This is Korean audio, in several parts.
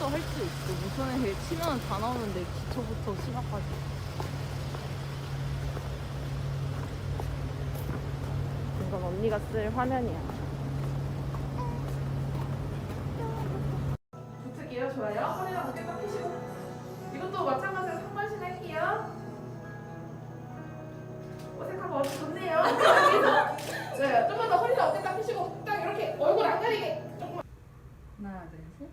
것도 할 수 있고 무선에 치면 다 나오는데 기초부터 심화까지. 이건 언니가 쓸 화면이야. 붙을게요. 좋아요. 허리랑 어깨 딱 펴시고. 이것도 마찬가지로 상반신 할게요. 어색하고 어디 좋네요. 네, 좀만 더 허리랑 어깨 딱 펴시고 딱 이렇게 얼굴 안 가리게 조금만. 하나, 둘, 셋.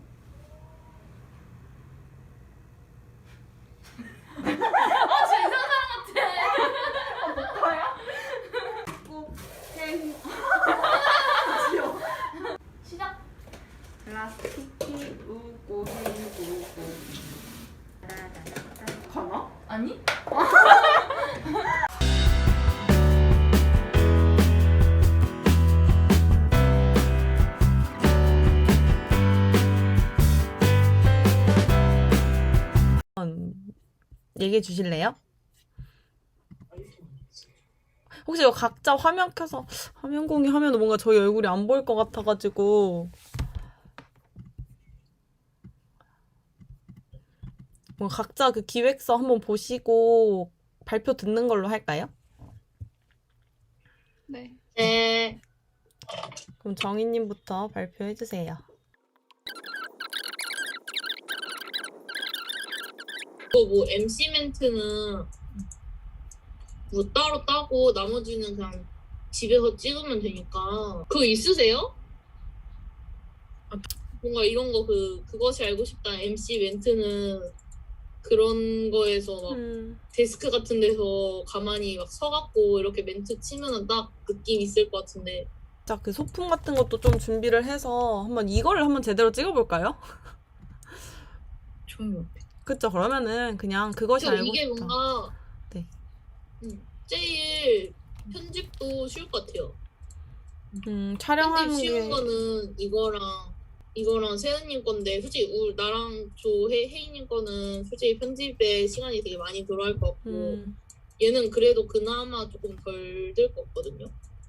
시작. 플라스틱이 우고 헹구고 가나? 아니? 얘기해 주실래요? 혹시 이거 각자 화면 켜서 화면 공유하면 뭔가 저희 얼굴이 안 보일 것 같아가지고 뭐 각자 그 기획서 한번 보시고 발표 듣는 걸로 할까요? 네. 네. 그럼 정희님부터 발표해 주세요. 이거 뭐 MC 멘트는 뭐 따로 따고 나머지는 그냥 집에서 찍으면 되니까 그거 있으세요? 아, 뭔가 이런 거 그 그것이 알고 싶다 MC 멘트는 그런 거에서 막 음, 데스크 같은 데서 가만히 막 서갖고 이렇게 멘트 치면은 딱 느낌 있을 것 같은데 자, 그 소품 같은 것도 좀 준비를 해서 한번 이거를 한번 제대로 찍어볼까요? 좋은 것 같아. 그쵸? 그러면은 그냥 그것이 알고 이게 싶다. 뭔가 네. 음, 제일 편집도 쉬울 것 같아요. 음, 촬영하는 편집 쉬운 게 거는 이거랑 이거랑 세은님 건데 솔직히 우 나랑 조혜 혜인님 거는 솔직히 편집에 시간이 되게 많이 들어갈 것 같고 음, 얘는 그래도 그나마 조금 덜 들 것 같거든요.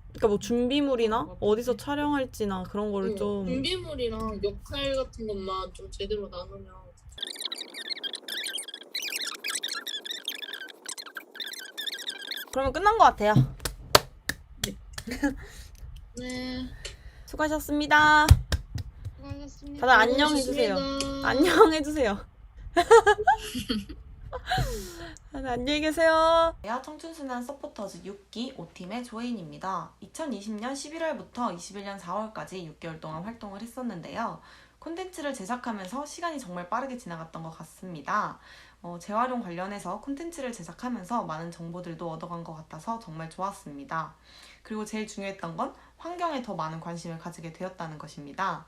그러니까 뭐 준비물이나 어디서 촬영할지나 그런 거를 응, 좀 준비물이랑 역할 같은 것만 좀 제대로 나누면 그러면 끝난 것 같아요. 네. 수고하셨습니다. 수고하셨습니다. 다들 안녕 해주세요. 안녕 해주세요. 다들 안녕히 계세요. 청춘순환 서포터즈 6기 5팀의 조혜인입니다. 2020년 11월부터 21년 4월까지 6개월 동안 활동을 했었는데요. 콘텐츠를 제작하면서 시간이 정말 빠르게 지나갔던 것 같습니다. 어, 재활용 관련해서 콘텐츠를 제작하면서 많은 정보들도 얻어간 것 같아서 정말 좋았습니다. 그리고 제일 중요했던 건 환경에 더 많은 관심을 가지게 되었다는 것입니다.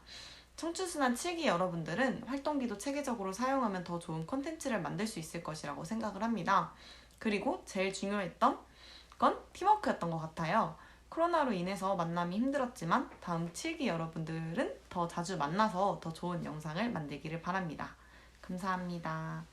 청춘순환 7기 여러분들은 활동기도 체계적으로 사용하면 더 좋은 콘텐츠를 만들 수 있을 것이라고 생각을 합니다. 그리고 제일 중요했던 건 팀워크였던 것 같아요. 코로나로 인해서 만남이 힘들었지만 다음 7기 여러분들은 더 자주 만나서 더 좋은 영상을 만들기를 바랍니다. 감사합니다.